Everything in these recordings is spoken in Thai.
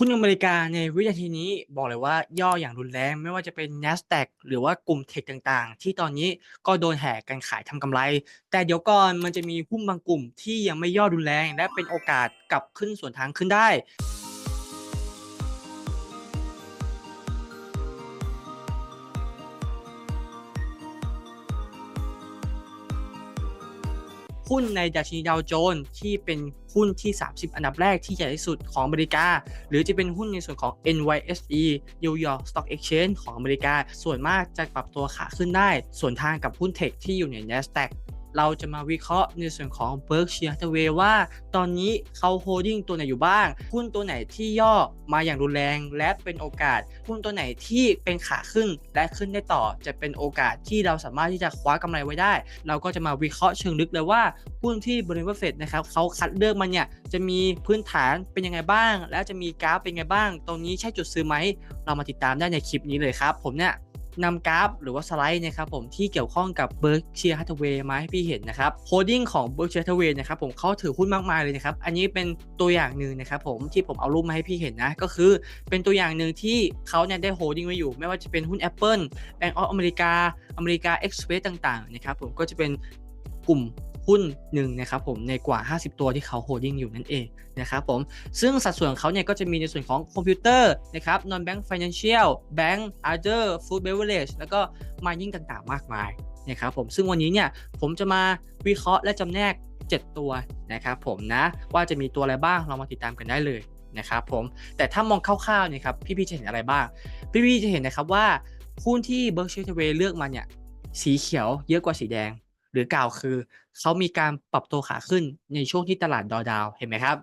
หุ้นอเมริกาในวินาทีนี้บอกเลยว่าย่ออย่างรุนแรงไม่ว่าจะเป็น NASDAQ หรือว่ากลุ่มเทคต่างๆ ที่ตอนนี้ก็โดนแห่กันขายทำกำไร แต่เดี๋ยวก่อนมันจะมีหุ้นบางกลุ่มที่ยังไม่ย่อรุนแรง และเป็นโอกาสกลับขึ้นส่วนทางขึ้นได้หุ้นในดัชนีดาวโจนส์ที่เป็น หุ้นที่ 30 อันดับแรกที่ใหญ่ที่สุดของอเมริกา หรือจะเป็นหุ้นในส่วนของ NYSE New York Stock Exchange ของอเมริกา ส่วนมากจะปรับตัวขาขึ้นได้ ส่วนทางกับหุ้นเทคที่อยู่ใน NASDAQ เราจะมาวิเคราะห์ในส่วนของ Berkshire Hathaway ว่า ตอนนี้เขาโฮดดิ้งตัวไหนอยู่บ้าง หุ้นตัวไหนที่ย่อมาอย่างรุนแรง และเป็นโอกาส หุ้นตัวไหนที่เป็นขาขึ้นและขึ้นได้ต่อ จะเป็นโอกาสที่เราสามารถที่จะคว้ากำไรไว้ได้ เราก็จะมาวิเคราะห์เชิงลึกเลยว่า หุ้นที่บริเวณเฟดนะครับเขาคัดเลือกมันเนี่ยจะมีพื้นฐานเป็นยังไงบ้าง และจะมีกราฟเป็นยังไงบ้าง ตรงนี้ใช่จุดซื้อไหมเรามาติดตามได้ในคลิปนี้เลยครับ ผมเนี่ย นำกราฟหรือว่าสไลด์นะครับผมที่เกี่ยวข้องกับ Berkshire Hathaway มาให้พี่เห็นนะครับโฮดดิ้งของ Berkshire Hathaway นะครับผมเขาถือหุ้นมากมายเลยนะครับอันนี้เป็นตัวอย่างหนึ่งนะครับผมที่ผมเอารูปมาให้พี่เห็นนะก็คือเป็นตัวอย่างหนึ่งที่เขาเนี่ยได้โฮดดิ้งไว้อยู่ ไม่ว่าจะเป็นหุ้น Apple Bank of America อเมริกา Express ต่างๆนะครับผมก็จะเป็นกลุ่ม หุ้นหนึ่งนะครับผมในกว่า 50 ตัวที่เขาโฮดดิ้งอยู่นั่นเองนะครับผมซึ่งสัดส่วนของเขาเนี่ยก็จะมีในส่วนของคอมพิวเตอร์นะครับ non bank financial bank other food beverage แล้วก็ mining ต่างๆ มากมายนะครับผมซึ่งวันนี้เนี่ยผมจะมาวิเคราะห์และจำแนก 7 ตัวนะครับผมนะว่าจะมีตัวอะไรบ้างเรามาติดตามกันได้เลยนะครับผมแต่ถ้ามองคร่าวๆเนี่ยครับพี่ๆจะเห็นอะไรบ้าง พี่ๆจะเห็นนะครับว่าหุ้นที่ Berkshire Hathaway เลือกมาเนี่ยสีเขียวเยอะกว่าสีแดง หรือกล่าวคือเขามีการปรับตัวขาขึ้นในช่วงที่ตลาดดอดาวเห็นไหมครับ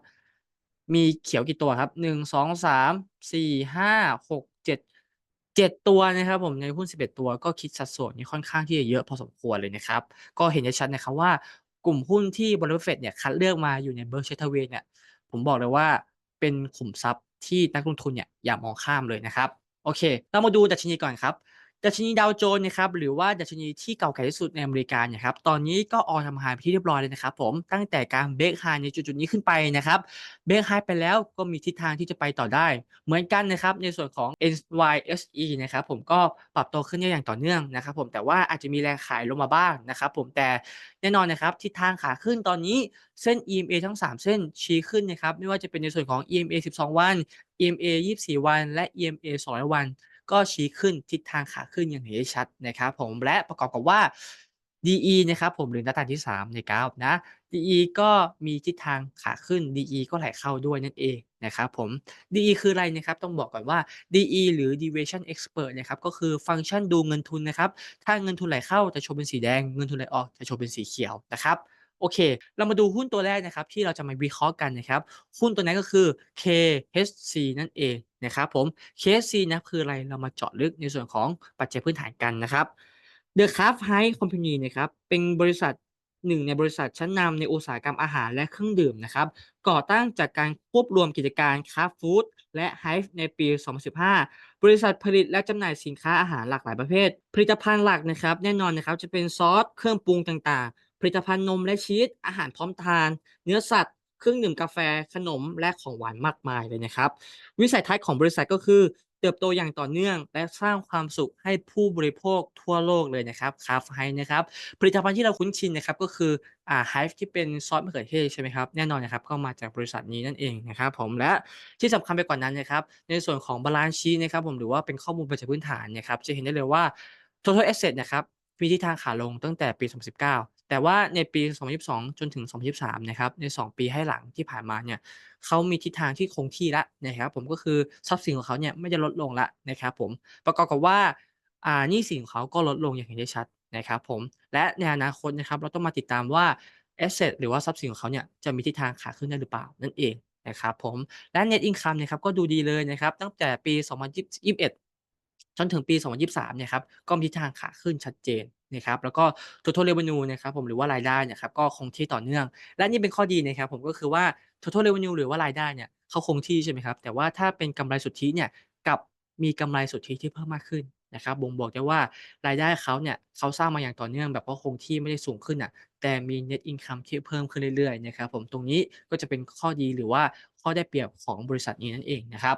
มีเขียวกี่ตัวครับหนึ่งสองสามสี่ห้าหกเจ็ดเจ็ดตัวนะครับผมในหุ้นสิบเอ็ดตัวก็คิดสัดส่วนนี้ค่อนข้างที่จะเยอะพอสมควรเลยนะครับ ก็เห็นได้ชัดนะครับว่ากลุ่มหุ้นที่บริษัทเฟดเนี่ยคัดเลือกมาอยู่ในเบอร์เชทเวเนี่ยผมบอกเลยว่าเป็นขุมทรัพย์ที่นักลงทุนเนี่ยอย่ามองข้ามเลยนะครับ โอเค เรามาดูดัชนีก่อนครับ ดัชนีดาวโจนส์นะครับหรือว่าดัชนีที่เก่าแก่ที่สุดในอเมริกาเนี่ยครับตอนนี้ก็ออทำไฮไปที่เรียบร้อยเลยนะครับผมตั้งแต่การเบรกไฮในจุดๆนี้ขึ้นไปนะครับเบรกไฮไปแล้วก็มีทิศทางที่จะไปต่อได้ เหมือนกันนะครับในส่วนของ NYSE นะครับผมก็ปรับตัวขึ้นได้อย่างต่อเนื่องนะครับผมแต่ว่าอาจจะมีแรงขายลงมาบ้างนะครับผมแต่แน่นอนนะครับทิศทางขาขึ้นตอนนี้เส้น EMA ทั้ง 3 เส้นชี้ขึ้นนะครับไม่ว่าจะเป็นในส่วนของ EMA 12 วัน EMA 24 วัน และ EMA 200 วัน ก็ชี้ขึ้นทิศทางขาขึ้นอย่างเห็นได้ชัดนะครับผมและประกอบกับว่า DE นะครับผมหรือหน้าตาที่ 3 ในกราฟนะ DE ก็มีทิศทางขาขึ้น DE ก็ไหลเข้าด้วยนั่นเองนะครับผม DE คืออะไรนะครับต้องบอกก่อนว่า DE หรือ Deviation Expert นะครับก็คือฟังก์ชันดูเงินทุนนะครับถ้าเงินทุนไหลเข้าจะโชว์เป็นสีแดง เงินทุนไหลออกจะโชว์เป็นสีเขียวนะครับ โอเค เรามาดูหุ้นตัวแรกนะครับที่เราจะมาวิเคราะห์กันนะครับ หุ้นตัวนั้นก็คือ KHC นั่นเองนะครับผม KHC นะคืออะไรเรามาเจาะลึกในส่วนของปัจจัยพื้นฐานกันนะครับ The Kraft Heinz Company นะครับเป็นบริษัทหนึ่งในบริษัทชั้นนำในอุตสาหกรรมอาหารและเครื่องดื่มนะครับ ก่อตั้งจากการควบรวมกิจการ Kraft Food และ Hive ในปี 2015 บริษัทผลิตและจำหน่ายสินค้าอาหารหลากหลายประเภท ผลิตภัณฑ์หลักนะครับ แน่นอนนะครับจะเป็นซอส เครื่องปรุงต่าง ลิตภัณฑ์นมและชีสอาหารพร้อมทาน เนื้อสัตว์เครื่องดื่มกาแฟขนมและของหวานมากมายเลยนะครับ วิสัยทัศน์ของบริษัทก็คือ เติบโตอย่างต่อเนื่อง และสร้างความสุขให้ผู้บริโภคทั่วโลกเลยนะครับคาฟไฮนะครับผลิตภัณฑ์ที่เราคุ้นชินนะครับก็คืออ่าไฮฟ์ที่เป็นซอสมะเขือเทศใช่ไหมครับแน่นอนนะครับก็มาจากบริษัทนี้นั่นเองนะครับผมและที่สำคัญไปกว่านั้นนะครับในส่วนของบาลานซ์ชีนะครับผมหรือว่าเป็นข้อมูลประจักษ์พื้นฐานนะครับจะเห็นได้เลยว่า total asset นะครับมีทิศทางขาลงตั้งแต่ปี 2019 แต่ว่าในปี 2022 จนถึง 2023 นะครับ ใน 2 ปีให้หลังที่ผ่านมาเนี่ยเขามีทิศทางที่คงที่ล้วนะครับ ผมก็คือทรัพย์สินของเขาเนี่ยไม่ได้ลดลงล้วนะครับ ผมประกอบกับว่าอ่านี้สินของเขาก็ลดลงอย่างเห็นได้ชัดนะครับ ผมและในอนาคตนะครับ เราต้องมาติดตามว่า asset หรือว่าทรัพย์สินของเขาเนี่ยจะมีทิศทางขาขึ้นได้หรือเปล่านั่นเองนะครับผมและ net income เนี่ยครับก็ดูดีเลยนะครับตั้งแต่ปี 2021 จนถึงปี 2023เนี่ยครับก็มีทิศทางขาขึ้นชัดเจนนะครับแล้วก็ total revenue นะครับผมหรือว่ารายได้เนี่ยครับก็คงที่ต่อเนื่อง และนี่เป็นข้อดีนะครับผมก็คือว่า total revenue หรือว่ารายได้เนี่ยเขาคงที่ใช่ไหมครับแต่ว่าถ้าเป็นกำไรสุทธิเนี่ยกับมีกำไรสุทธิที่เพิ่มมากขึ้นนะครับบ่งบอกได้ว่ารายได้เขาเนี่ยเขาสร้างมาอย่างต่อเนื่องแบบว่าคงที่ไม่ได้สูงขึ้นอะแต่มี net income ที่เพิ่มขึ้นเรื่อยๆนะครับผมตรงนี้ก็จะเป็นข้อดีหรือว่าข้อได้เปรียบของบริษัทนี้นั่นเองนะครับ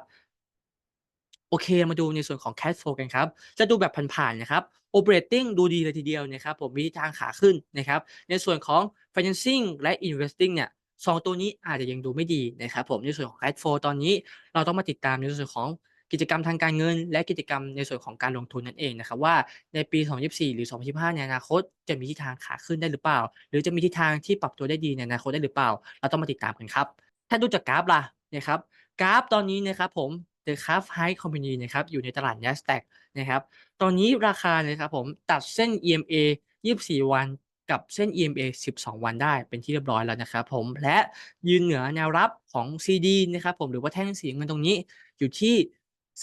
โอเคมาดูในส่วนของ Cash Flow กันครับ จะดูแบบผ่านๆนะครับ Operating ดูดีเลยทีเดียวนะครับ ผมมีทิศทางขาขึ้นนะครับ ในส่วนของ Financing และ Investing เนี่ย2ตัวนี้อาจจะยังดูไม่ดีนะครับ ผมในส่วนของ Cash Flow ตอนนี้เราต้องมาติดตามในส่วนของกิจกรรมทางการเงิน และกิจกรรมในส่วนของการลงทุนนั่นเองนะครับว่าในปี 2024 หรือ 2025 ในอนาคต จะมีทิศทางขาขึ้นได้หรือเปล่า หรือจะมีทิศทางที่ปรับตัวได้ดีในอนาคตได้หรือเปล่า เราต้องมาติดตามกันครับ ถ้าดูจากกราฟล่ะนะครับกราฟตอนนี้นะครับผม The Craft High Company นะครับอยู่ในตลาด NASDAQ นะครับตอนนี้ราคานะครับผมตัดเส้น EMA 24 วันกับเส้น EMA 12 วันได้เป็นที่เรียบร้อยแล้วนะครับผมและยืนเหนือแนวรับของ CD นะครับผมหรือว่าแท่งสีเงินตรงนี้อยู่ที่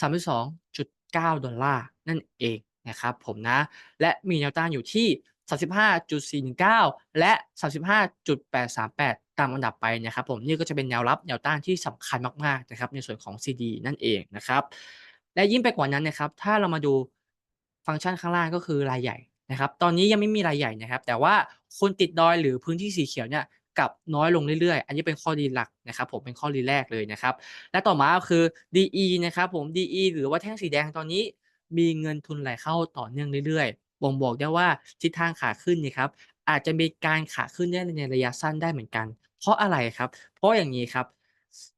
32.9 ดอลลาร์นั่นเองนะครับผมนะและมีแนวต้านอยู่ที่ 35.419 และ 35.838 ตามอันดับไปนะครับผมนี่ก็จะเป็นแนวรับแนวต้านที่สำคัญมากๆนะครับในส่วนของ CD นั่นเองนะครับและยิ่งไปกว่านั้นนะครับถ้าเรามาดูฟังก์ชันข้างล่างก็คือรายใหญ่นะครับตอนนี้ยังไม่มีรายใหญ่นะครับ แต่ว่าคนติดดอยหรือพื้นที่สีเขียวเนี่ยกลับน้อยลงเรื่อยๆ อันนี้เป็นข้อดีหลักนะครับผมเป็นข้อดีแรกเลยนะครับ และต่อมาก็คือ DE นะครับผม DE หรือว่าแท่งสีแดงตอนนี้มีเงินทุนไหลเข้าต่อเนื่องเรื่อยๆ บ่งบอกได้ว่าทิศทางขาขึ้นนี่ครับอาจจะมีการขาขึ้นได้ในระยะสั้นได้เหมือนกัน เพราะอะไรครับ เพราะอย่างนี้ครับ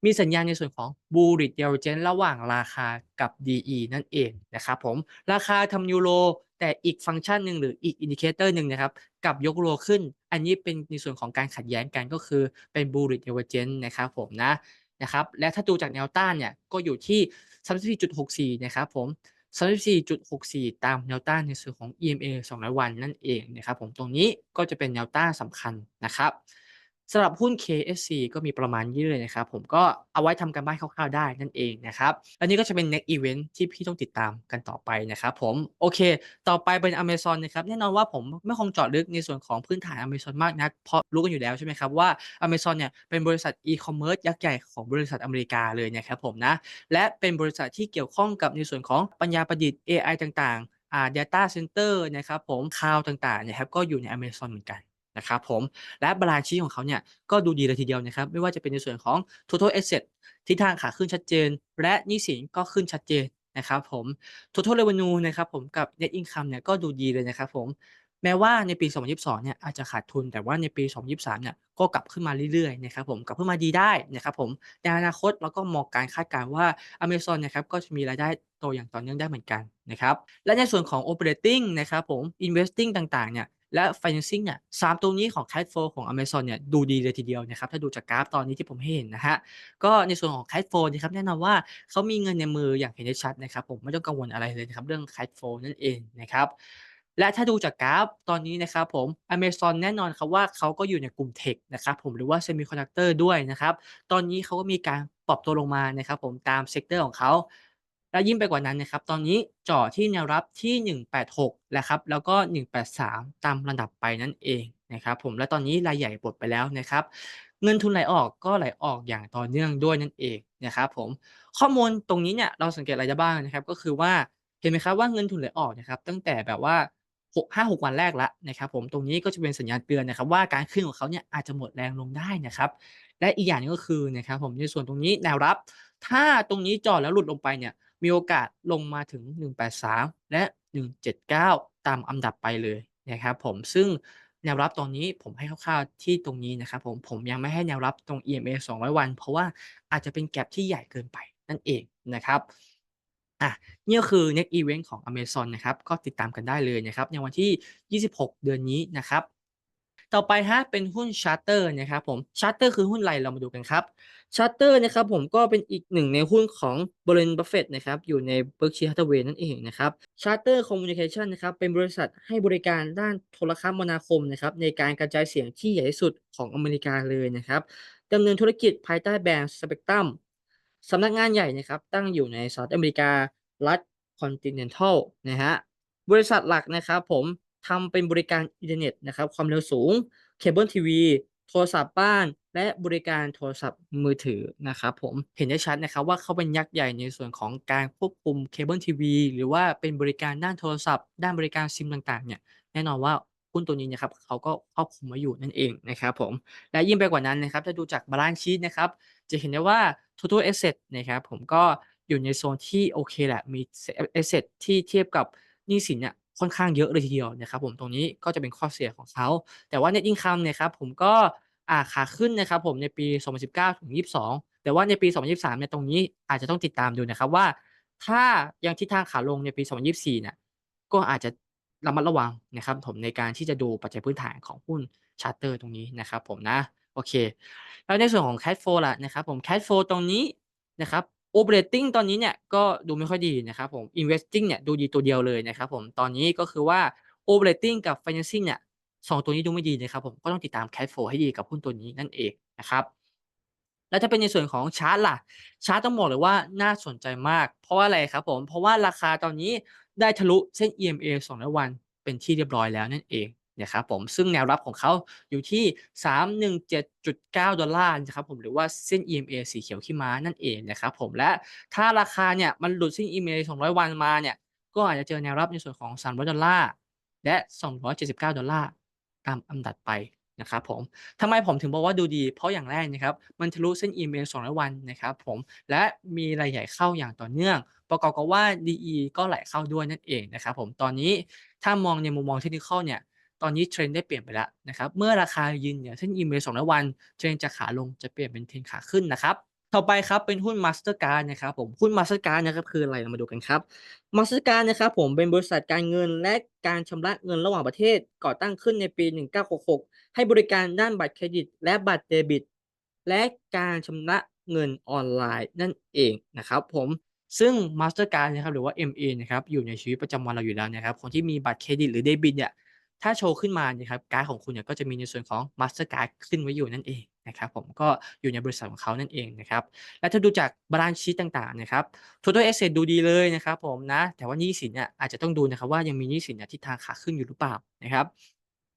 มีสัญญาณในส่วนของ bullish divergence ระหว่างราคากับ DE นั่นเองนะครับผมราคาทำยูโรแต่อีกฟังก์ชันหนึ่งหรืออีกอินดิเคเตอร์หนึ่งนะครับกับยกโลขึ้น อันนี้เป็นในส่วนของการขัดแย้งกันก็คือเป็น bullish divergence นะครับผมนะนะครับและถ้าดูจากแนวต้านเนี่ยก็อยู่ที่ 34.64 นะครับผม 34.64 ตามแนวต้านในส่วนของ EMA 200 วันนั่นเองนะครับผมตรงนี้ก็จะเป็นแนวต้านสำคัญนะครับ สำหรับหุ้น KSC ก็มีประมาณนี้เลยนะครับ ผมก็เอาไว้ทำการบ้านคร่าวๆได้นั่นเองนะครับ อันนี้ก็จะเป็น next event ที่พี่ต้องติดตามกันต่อไปนะครับผมโอเค ต่อไปเป็น Amazon นะครับแน่นอนว่าผมไม่คงเจาะลึกในส่วนของพื้นฐาน Amazon มากนักเพราะรู้กันอยู่แล้วใช่ไหมครับว่า Amazon เนี่ยเป็นบริษัท e-commerce ยักษ์ใหญ่ของบริษัทอเมริกาเลยนะครับผมนะและเป็นบริษัทที่เกี่ยวข้องกับในส่วนของปัญญาประดิษฐ์ AI ต่างๆอ่า data center นะครับผมคลาวต่างๆนะครับก็อยู่ใน Amazon เหมือนกัน นะครับผมและบาลานซ์ชีของเขาเนี่ยก็ดูดีเลยทีเดียวนะครับไม่ว่าจะเป็นในส่วนของ total asset ทิศทางขาขึ้นชัดเจน และหนี้สินก็ขึ้นชัดเจนนะครับผม total revenue นะครับผมกับ net income เนี่ยก็ดูดีเลยนะครับผมแม้ว่าในปี 2022 เนี่ยอาจจะขาดทุน แต่ว่าในปี 2023 เนี่ยก็กลับขึ้นมาเรื่อยๆ นะครับผม กลับขึ้นมาดีได้นะครับผม ในอนาคตเราก็มองการคาดการณ์ว่า Amazon นะครับก็จะมีรายได้โตอย่างต่อเนื่องได้เหมือนกันนะครับ และในส่วนของ operating นะครับผม investing ต่างๆ เนี่ย และ financing เนี่ยสามตัวนี้ของ cash flow ของ Amazon เนี่ยดูดีเลยทีเดียวนะครับ ถ้าดูจากกราฟตอนนี้ที่ผมเห็นนะฮะ ก็ในส่วนของ cash flow นะครับแน่นอนว่าเขามีเงินในมืออย่างเห็นได้ชัดนะครับ ผมไม่ต้องกังวลอะไรเลยนะครับ เรื่อง cash flow นั่นเองนะครับและถ้าดูจากกราฟตอนนี้นะครับผม Amazon แน่นอนครับว่าเขาก็อยู่ในกลุ่มเทคนะครับผมหรือว่า Semiconductor ด้วยนะครับ ตอนนี้เขาก็มีการปรับตัวลงมานะครับผมตามเซกเตอร์ของเขา และยิ่งไปกว่านั้นนะครับ ตอนนี้จ่อที่แนวรับที่ 186 แล้วครับ แล้วก็ 183 ตามระดับไปนั่นเองนะครับผม และตอนนี้รายใหญ่ปลดไปแล้วนะครับ เงินทุนไหลออกก็ไหลออกอย่างต่อเนื่องด้วยนั่นเองนะครับผม ข้อมูลตรงนี้เนี่ยเราสังเกตอะไรได้บ้างนะครับ ก็คือว่าเห็นไหมครับว่าเงินทุนไหลออกนะครับ ตั้งแต่แบบว่า6 5 6 วันแรกแล้วนะครับผมตรงนี้ก็จะเป็นสัญญาณเตือนนะครับว่าการขึ้นของเขาเนี่ยอาจจะหมดแรงลงได้นะครับ และอีกอย่างนึงก็คือนะครับผมในส่วนตรงนี้แนวรับ ถ้าตรงนี้จ่อแล้วหลุดลงไปเนี่ย มีโอกาสลงมาถึง 183 และ 179 ตามอันดับไปเลยนะครับผมซึ่งแนวรับตรงนี้ผมให้คร่าวๆที่ตรงนี้นะครับผมผมยังไม่ให้แนวรับตรง EMA 200 วัน เพราะว่าอาจจะเป็นแก็ปที่ใหญ่เกินไปนั่นเองนะครับอะนี่ก็คือ next event ของ Amazon นะครับ ก็ติดตามกันได้เลยนะครับ ในวันที่ 26 เดือนนี้นะครับ ต่อไปฮะเป็นหุ้น Charter นะครับผม Charter คือหุ้นอะไรเรามาดูกันครับ Charter นะครับผมก็เป็นอีกหนึ่งในหุ้นของ Warren Buffett นะครับอยู่ใน Berkshire Hathaway นั่นเองนะครับ Charter Communication นนะครับเป็นบริษัทให้บริการด้านโทรคมนาคมนะครับในการกระจายเสียงที่ใหญ่ที่สุดของอเมริกาเลยนะครับดำเนินธุรกิจภายใต้แบรนด์ Spectrum สำนักงานใหญ่นะครับตั้งอยู่ในสหรัฐอเมริการัฐ Continental นะฮะบริษัทหลักนะครับผม ทำเป็นบริการอินเทอร์เน็ตนะครับความเร็วสูงเคเบิลทีวีโทรศัพท์บ้าน และบริการโทรศัพท์มือถือนะครับผมเห็นได้ชัดนะครับว่าเขาเป็นยักษ์ใหญ่ในส่วนของการควบคุมเคเบิลทีวีหรือว่าเป็นบริการด้านโทรศัพท์ ด้านบริการซิมต่างๆเนี่ยแน่นอนว่าหุ้นตัวนี้นะครับเขาก็ครอบคลุมไว้อยู่นั่นเองนะครับผมและยิ่งไปกว่านั้นนะครับถ้าดูจากบาลานซ์ชีตนะครับจะเห็นได้ว่า total asset นะครับผมก็อยู่ในโซนที่โอเคแหละมี asset ที่เทียบกับหนี้สินเนี่ย ค่อนข้างเยอะเลยทีเดียวนะครับผมตรงนี้ก็จะเป็นข้อเสียของเขา แต่ว่า net income เนี่ยครับผมก็อ่าขาขึ้นนะครับผมในปี 2019 ถึง 22 แต่ว่าในปี 2023 เนี่ยตรงนี้อาจจะต้องติดตามดูนะครับว่า ถ้ายังทิศทางขาลงในปี 2024 เนี่ยก็อาจจะระมัดระวังนะครับผมในการที่จะดูปัจจัยพื้นฐานของหุ้น charter ตรงนี้นะครับผมนะโอเค แล้วในส่วนของ cash flow ล่ะนะครับผม cash flow ตรงนี้นะครับ operating ตอนนี้เนี่ยก็ดูไม่ค่อยดีนะครับผม investing เนี่ยดูดีตัวเดียวเลยนะครับผมตอนนี้ก็คือว่า operating กับ financing เนี่ยสองตัวนี้ดูไม่ดีนะครับผมก็ต้องติดตาม cash flow ให้ดีกับหุ้นตัวนี้นั่นเองนะครับแล้วถ้าเป็นในส่วนของชาร์ตล่ะ ชาร์ตต้องบอกเลยว่าน่าสนใจมาก เพราะว่าอะไรครับผม เพราะว่าราคาตอนนี้ได้ทะลุเส้น EMA 200 วันเป็นที่เรียบร้อยแล้วนั่นเอง นะครับผมซึ่งแนวรับของเขาอยู่ที่ 317.9 ดอลลาร์นะครับผมหรือว่าเส้น EMA สีเขียวขี้ม้านั่นเองนะครับผมและถ้าราคาเนี่ยมันหลุดเส้น EMA 200 วันมาเนี่ยก็อาจจะเจอแนวรับในส่วนของ 300 ดอลลาร์และ 279 ดอลลาร์ตามอันดับไปนะครับผมทำไมผมถึงบอกว่าดูดี เพราะอย่างแรกนะครับ มันทะลุเส้น EMA 200 วันนะครับผมและมีรายใหญ่เข้าอย่างต่อเนื่องประกอบกับว่า DE ก็ไหลเข้าด้วยนั่นเองนะครับผมตอนนี้ถ้ามองในมุมมองเทคนิคเนี่ย ตอนนี้เทรนด์ได้เปลี่ยนไปแล้วนะครับ เมื่อราคายืนเหนือเส้น EMA 200วัน เทรนด์จากขาลงจะเปลี่ยนเป็นเทรนด์ขาขึ้นนะครับ ต่อไปครับเป็นหุ้น Mastercard นะครับผม หุ้น Mastercard นะครับคืออะไรเรามาดูกันครับ Mastercard นะครับผมเป็นบริษัทการเงินและการชำระเงินระหว่างประเทศก่อตั้งขึ้นในปี 1966 ให้บริการด้านบัตรเครดิต และบัตรเดบิต และการชำระเงินออนไลน์นั่นเองนะครับผมซึ่ง Mastercard นะครับหรือว่า MA นะครับอยู่ในชีวิตประจำวันเราอยู่แล้วนะครับคนที่มีบัตรเครดิตหรือเดบิตเนี่ย ถ้าโชว์ขึ้นมาเนี่ยครับการ์ดของคุณเนี่ยก็จะมีในส่วนของ Mastercard ขึ้นไว้อยู่นั่นเองนะครับผมก็อยู่ในบริษัทของเขานั่นเองนะครับและถ้าดูจากบาลานซ์ชีตต่างๆนะครับ total asset ดูดีเลยนะครับผมนะแต่ว่านี้สินเนี่ยอาจจะต้องดูนะครับว่ายังมีนี้สินเนี่ยทิศทางขาขึ้นอยู่หรือเปล่านะครับ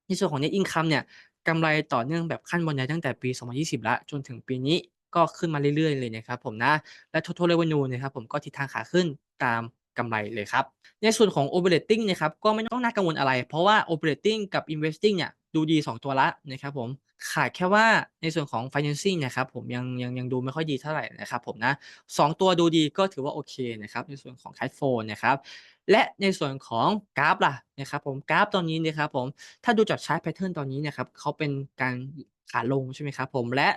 ในส่วนของ net income เนี่ยกำไรต่อเนื่องแบบขั้นบันไดตั้งแต่ปี 2020ล้วจนถึงปีนี้ก็ขึ้นมาเรื่อยๆ เลยนะครับผมนะและ total revenue นะครับผมก็ทิศทางขาขึ้นตาม กำไรเลยครับ ในส่วนของ operating นะครับก็ไม่ต้องน่ากังวลอะไร เพราะว่า operating กับ investing เนี่ยดูดี 2 ตัวละนะครับผมขาดแค่ว่าในส่วนของ financing นะครับผมยังยังยังดูไม่ค่อยดีเท่าไหร่นะครับผมนะสองตัวดูดีก็ถือว่าโอเคนะครับในส่วนของ cash flow นะครับและในส่วนของกราฟล่ะนะครับผมกราฟตอนนี้นะครับผมถ้าดูจากชาร์ตแพทเทิร์นตอนนี้นะครับเขาเป็นการขาลงใช่ไหมครับผมและ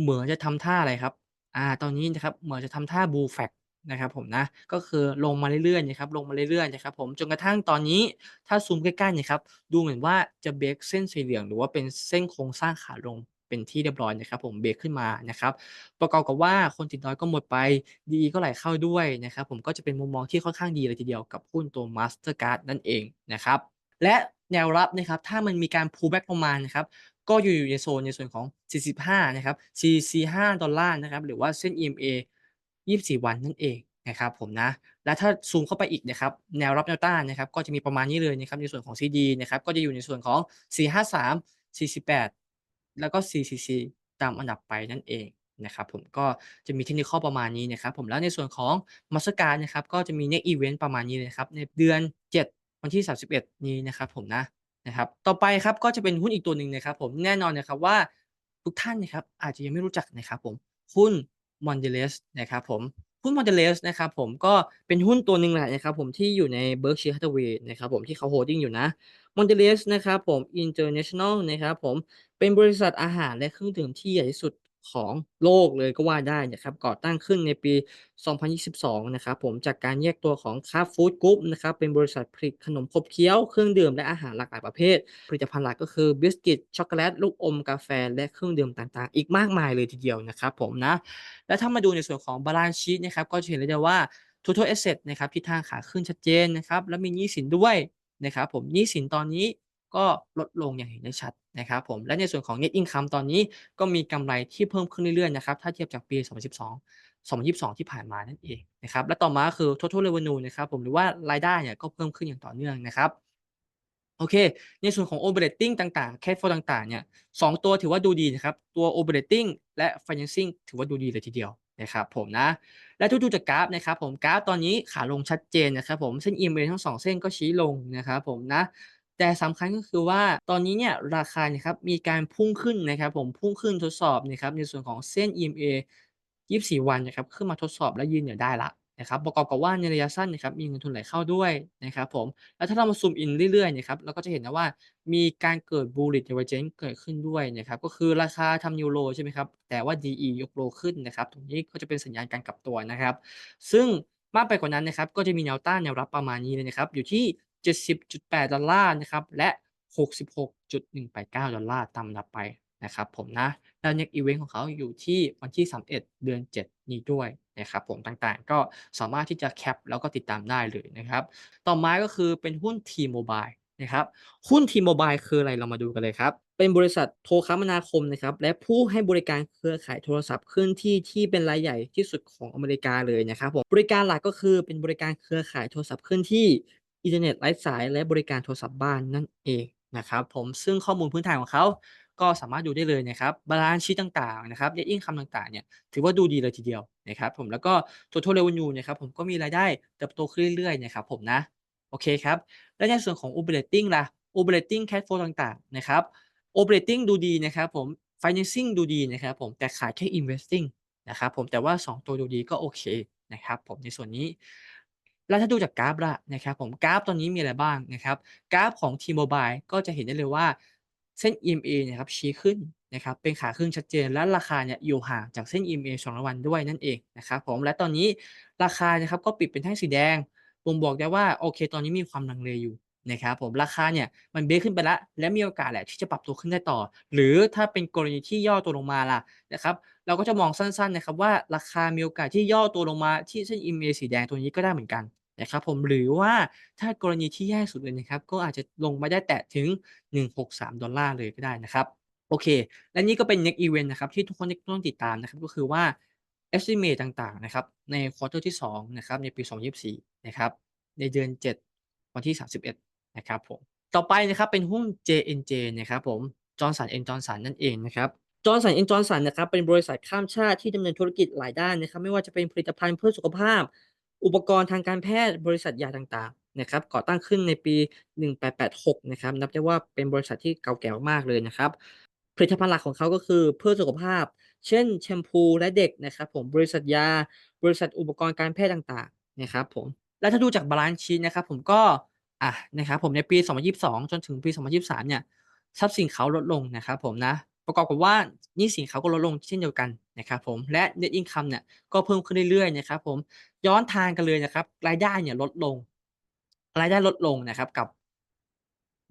เหมือนจะทำท่าอะไรครับอ่าตอนนี้นะครับเหมือนจะทำท่า bull flag นะครับผมนะก็คือลงมาเรื่อยๆนะครับลงมาเรื่อยๆนะครับผมจนกระทั่งตอนนี้ถ้าซูมใกล้ๆนี่ยครับดูเหมือนว่าจะเบรกเส้นสีเหลือง หรือว่าเป็นเส้นโครงสร้างขาลงเป็นที่เรียบร้อยนะครับผมเบรกขึ้นมานะครับประกอบกับว่าคนติดดอยก็หมดไปดีก็ไหลเข้าด้วยนะครับผมก็จะเป็นมุมมองที่ค่อนข้างดีเลยทีเดียวกับหุ้นตัว Mastercard นั่นเองนะครับและแนวรับนะครับถ้ามันมีการ pull back ลงมานะครับก็อยู่ในโซนในส่วนของ 45 นะครับ 45 ดอลลาร์นะครับหรือว่าเส้น EMA 24 วันนั่นเองนะครับผมนะ และถ้าซูมเข้าไปอีกนะครับแนวรับแนวต้านนะครับก็จะมีประมาณนี้เลยนะครับในส่วนของ CD นะครับก็จะอยู่ในส่วนของ 453 48 แล้วก็ CCC ตามอันดับไปนั่นเองนะครับผมก็จะมีเทคนิคประมาณนี้นะครับผมแล้วในส่วนของมาสการนะครับก็จะมีเน็กอีเวนต์ประมาณนี้เลยครับในเดือน 7 วันที่ 31 นี้นะครับผมนะนะครับต่อไปครับก็จะเป็นหุ้นอีกตัวหนึ่งนะครับผมแน่นอนนะครับว่าทุกท่านนะครับอาจจะยังไม่รู้จักนะครับผมหุ้น มอนเดเลสนะครับผมหุ้นมอนเดเลสนะครับผมก็เป็นหุ้นตัวหนึ่งแหละนะครับผมที่อยู่ในเบิร์กเชียร์ฮัตเวย์นะครับผมที่เขาโฮดดิ้งอยู่นะมอนเดเลสนะครับผมอินเตอร์เนชั่นแนลนะครับผมเป็นบริษัทอาหารและเครื่องดื่มที่ใหญ่ที่สุด ของโลกเลยก็ว่าได้นะครับก่อตั้งขึ้นในปี 2022 นะครับผมจากการแยกตัวของ c a r Food Group นะครับเป็นบริษัทผลิตขนมขบเคี้ยวเครื่องดื่มและอาหารหลากหลายประเภท ผลิตภัณฑ์หลักก็คือบิสกิตช็อกโกแลตลูกอมกาแฟ และเครื่องดื่มต่างๆ อีกมากมายเลยทีเดียวนะครับผมนะ แล้วถ้ามาดูในส่วนของ balance sheet นะครับก็จะเห็นเลยว่า total asset นะครับทิศทางขาขึ้นชัดเจนนะครับแล้วมีหนี้สินด้วยนะครับผมหนี้สินตอนนี้ ก็ลดลงอย่างเห็นได้ชัดนะครับผมและในส่วนของ net income ตอนนี้ก็มีกำไรที่เพิ่มขึ้นเรื่อยๆนะครับถ้าเทียบจากปี 2012 2022 ที่ผ่านมานั่นเองนะครับและต่อมาคือ total revenue นะครับผมหรือว่ารายได้เนี่ยก็เพิ่มขึ้นอย่างต่อเนื่องนะครับโอเค ในส่วนของ operating ต่างๆ cash flow ต่างๆ เนี่ยสองตัวถือว่าดูดีนะครับ ตัว operating และ financing ถือว่าดูดีเลยทีเดียวนะครับผมนะ และทุกดูจากกราฟนะครับผมกราฟตอนนี้ขาลงชัดเจนนะครับผม เส้น EMA ทั้งสองเส้นก็ชี้ลงนะครับผมนะ แต่สำคัญก็คือว่าตอนนี้เนี่ยราคาเนี่ยครับมีการพุ่งขึ้นนะครับผมพุ่งขึ้นทดสอบนะครับในส่วนของเส้น EMA 24 วันนะครับขึ้นมาทดสอบและยืนเหนือได้ล้วนะครับประกอบกับว่าในระยะสั้นนะครับมีเงินทุนไหลเข้าด้วยนะครับผมแล้วถ้าเรามาซูมอินเรื่อยๆนะครับเราก็จะเห็นนะว่ามีการเกิด bullish divergence เกิดขึ้นด้วยนะครับก็คือราคาทำ New Low ใช่ไหมครับแต่ว่า DE ยกโลขึ้นนะครับตรงนี้ก็จะเป็นสัญญาณการกลับตัวนะครับ ซึ่งมากไปกว่านั้นนะครับก็จะมีแนวต้านแนวรับประมาณนี้เลยนะครับอยู่ที่ 70.8 ดอลลาร์นะครับ และ 66.189 ดอลลาร์ตามลับไปนะครับผมนะ แล้ว Next Event ของเขาอยู่ที่วันที่ 31 เดือน 7 นี้ด้วยนะครับผมต่างๆ ก็สามารถที่จะแคปแล้วก็ติดตามได้เลยนะครับ ต่อมาก็คือเป็นหุ้น T-Mobile นะครับหุ้น T-Mobile คืออะไรเรามาดูกันเลยครับ เป็นบริษัทโทรคมนาคมนะครับและผู้ให้บริการเครือข่ายโทรศัพท์เคลื่อนที่ที่เป็นรายใหญ่ที่สุดของอเมริกาเลยนะครับผมบริการหลักก็คือเป็นบริการเครือข่ายโทรศัพท์เคลื่อนที่ อินเทอร์เน็ตไร้สายและบริการโทรศัพท์บ้านนั่นเองนะครับผมซึ่งข้อมูลพื้นฐานของเขาก็สามารถดูได้เลยนะครับบาลานซ์ชีตต่างๆนะครับเดทอิงคำต่างๆเนี่ยถือว่าดูดีเลยทีเดียวนะครับผมแล้วก็ total revenue นะครับผมก็มีรายได้เติบโตขึ้นเรื่อยๆนะครับผมนะโอเคครับและในส่วนของ operating ล่ะ operating cash flow ต่างๆนะครับ operating ดูดีนะครับผม financing ดูดีนะครับผมแต่ขาดแค่ investing นะครับผมแต่ว่า 2 ตัวดูดีก็โอเคนะครับผมในส่วนนี้ แล้วถ้าดูจากกราฟล่ะนะครับผมกราฟตอนนี้มีอะไรบ้างนะครับกราฟของ T-Mobile ก็จะเห็นได้เลยว่าเส้น EMA นะครับชี้ขึ้นนะครับเป็นขาขึ้นชัดเจนและราคาเนี่ยอยู่ห่างจากเส้น EMA 2วันด้วยนั่นเองนะครับผมและตอนนี้ราคานะครับก็ปิดเป็นแท่งสีแดงบ่งบอกได้ว่าโอเค ตอนนี้มีความลังเลอยู่นะครับผมราคาเนี่ยมันเบรกขึ้นไปแล้วและมีโอกาสแหละที่จะปรับตัวขึ้นได้ต่อ หรือถ้าเป็นกรณีที่ย่อตัวลงมาล่ะนะครับเราก็จะมองสั้นๆนะครับว่าราคามีโอกาสที่ย่อตัวลงมาที่เส้น EMA สีแดงตัวนี้ก็ได้เหมือนกัน นะครับผมหรือว่าถ้ากรณีที่แย่สุดเลยนะครับ ก็อาจจะลงมาได้แตะถึง 163 ดอลลาร์เลยก็ได้นะครับ โอเค และนี่ก็เป็น next event นะครับที่ทุกคนต้องติดตามนะครับ ก็คือว่า estimate ต่างๆนะครับในควอเตอร์ที่2นะครับในปี 2024 นะครับในเดือน 7 วันที่ 31 นะครับผมต่อไปนะครับเป็นหุ้น JNJ นะครับผมจอร์นสันเอ็นจอร์นสันนั่นเองนะครับจอร์นสันเอ็นจอร์นสันนะครับเป็นบริษัทข้ามชาติที่ดำเนินธุรกิจหลายด้านนะครับไม่ว่าจะเป็นผลิตภัณฑ์เพื่อสุขภาพ อุปกรณ์ทางการแพทย์บริษัทยาต่างๆนะครับก่อตั้งขึ้นในปี 1886 นะครับนับได้ว่าเป็นบริษัทที่เก่าแก่มากๆเลยนะครับผลิตภัณฑ์หลักของเขาก็คือเพื่อสุขภาพ เช่นแชมพูและเด็กนะครับผมบริษัทยา บริษัทอุปกรณ์การแพทย์ต่างๆนะครับผมและถ้าดูจากบาลานซ์ชีตนะครับผมก็อะนะครับผมในปี 2022 จนถึงปี 2023 เนี่ยทรัพย์สินเขาลดลงนะครับผมนะประกอบกับว่านี้สินเขาก็ลดลงเช่นเดียวกันนะครับผมและ net income เนี่ยก็เพิ่มขึ้นเรื่อยๆนะครับผม ย้อนทางกันเลยนะครับ รายได้เนี่ยลดลง รายได้ลดลงนะครับกับ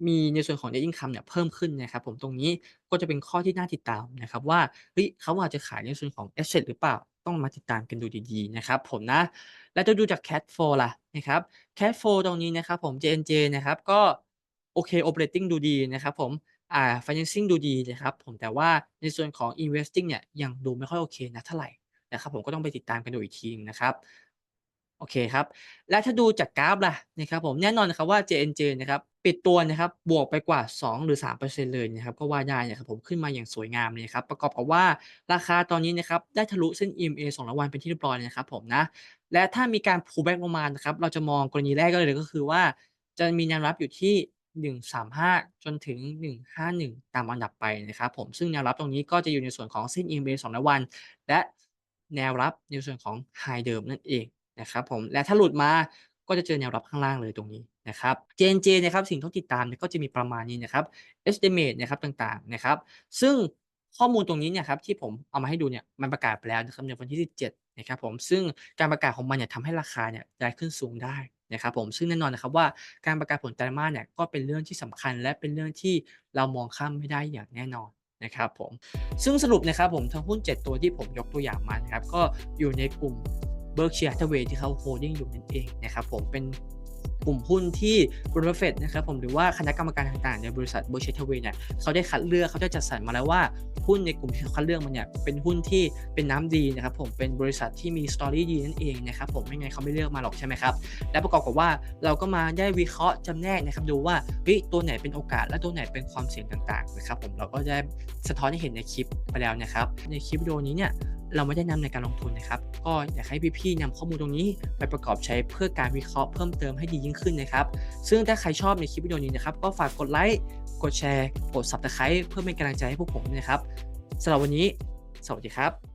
มีในส่วนของ net income เนี่ยเพิ่มขึ้นนะครับผมตรงนี้ก็จะเป็นข้อที่น่าติดตามนะครับว่าเฮ้ยเขาอาจจะขายในส่วนของ asset หรือเปล่าต้องมาติดตามกันดูดีๆนะครับผมนะ แล้วจะดูจาก cash flow ล่ะนะครับ cash flow ตรงนี้นะครับผม JNJ นะครับก็โอเค operating ดูดีนะครับผมอ่า financing ดูดีนะครับผมแต่ว่าในส่วนของ investing เนี่ยยังดูไม่ค่อยโอเคนะเท่าไหร่นะครับผมก็ต้องไปติดตามกันดูอีกทีนะครับ โอเคครับ และถ้าดูจากกราฟล่ะนะครับผมแน่นอนนะครับว่า JNJ นะครับปิดตัวนะครับบวกไปกว่า 2 หรือ 3%เลยนะครับก็ว่าได้นะครับผมขึ้นมาอย่างสวยงามเลยครับ ประกอบกับว่าราคาตอนนี้นะครับได้ทะลุเส้น EMA 200วันเป็นที่เรียบร้อยนะครับผมนะ และถ้ามีการ pullback ลงมานะครับเราจะมองกรณีแรกก็เลยก็คือว่า จะมีแนวรับอยู่ที่ 135 จนถึง 151 ตามอันดับไปนะครับผมซึ่งแนวรับตรงนี้ก็จะอยู่ในส่วนของเส้น EMA 200วันและแนวรับในส่วนของ High เดิมนั่นเอง นะครับผมและถ้าหลุดมาก็จะเจอแนวรับข้างล่างเลยตรงนี้นะครับ JNJ นะครับสิ่งที่ต้องติดตามเนี่ยก็จะมีประมาณนี้นะครับ estimate นะครับต่างๆนะครับ ซึ่งข้อมูลตรงนี้เนี่ยครับที่ผมเอามาให้ดูเนี่ยมันประกาศไปแล้วนะครับในวันที่ 17นะครับผมซึ่งการประกาศของมันเนี่ยทำให้ราคาเนี่ยได้ขึ้นสูงได้นะครับผมซึ่งแน่นอนนะครับว่าการประกาศผลไตรมาสเนี่ยก็เป็นเรื่องที่สำคัญ และเป็นเรื่องที่เรามองข้ามไม่ได้อย่างแน่นอนนะครับผมซึ่งสรุปนะครับผมทั้งหุ้น 7 ตัวที่ผมยกตัวอย่างมานะครับก็อยู่ในกลุ่ม Berkshire Hathaway ที่เขาโฮดิ้งอยู่นั่นเองนะครับผมเป็นกลุ่มหุ้นที่บริษัทนะครับผมหรือว่าคณะกรรมการต่างๆในบริษัท Berkshire Hathaway เนี่ยเขาได้คัดเลือกเขาได้จัดสรรมาแล้วว่าหุ้นในกลุ่มที่เขาคัดเลือกมันเนี่ยเป็นหุ้นที่เป็นน้ำดีนะครับผมเป็นบริษัทที่มีสตอรี่ดีนั่นเองนะครับผมไม่งั้นเขาไม่เลือกมาหรอกใช่ไหมครับและประกอบกับว่าเราก็มาได้วิเคราะห์จำแนกนะครับดูว่าเฮ้ยตัวไหนเป็นโอกาส และตัวไหนเป็นความเสี่ยงต่างๆนะครับผมเราก็ได้สะท้อนให้เห็นในคลิปไปแล้วนะครับในคลิปวิดีโอนี้เนี่ย เราไม่ได้นำในการลงทุนนะครับ ก็อยากให้พี่ๆนำข้อมูลตรงนี้ไปประกอบใช้เพื่อการวิเคราะห์เพิ่มเติมให้ดียิ่งขึ้นนะครับ ซึ่งถ้าใครชอบในคลิปวิดีโอนี้นะครับ ก็ฝากกดไลค์ กดแชร์ กด Subscribe เพื่อเป็นกำลังใจให้พวกผมนะครับสำหรับวันนี้ สวัสดีครับ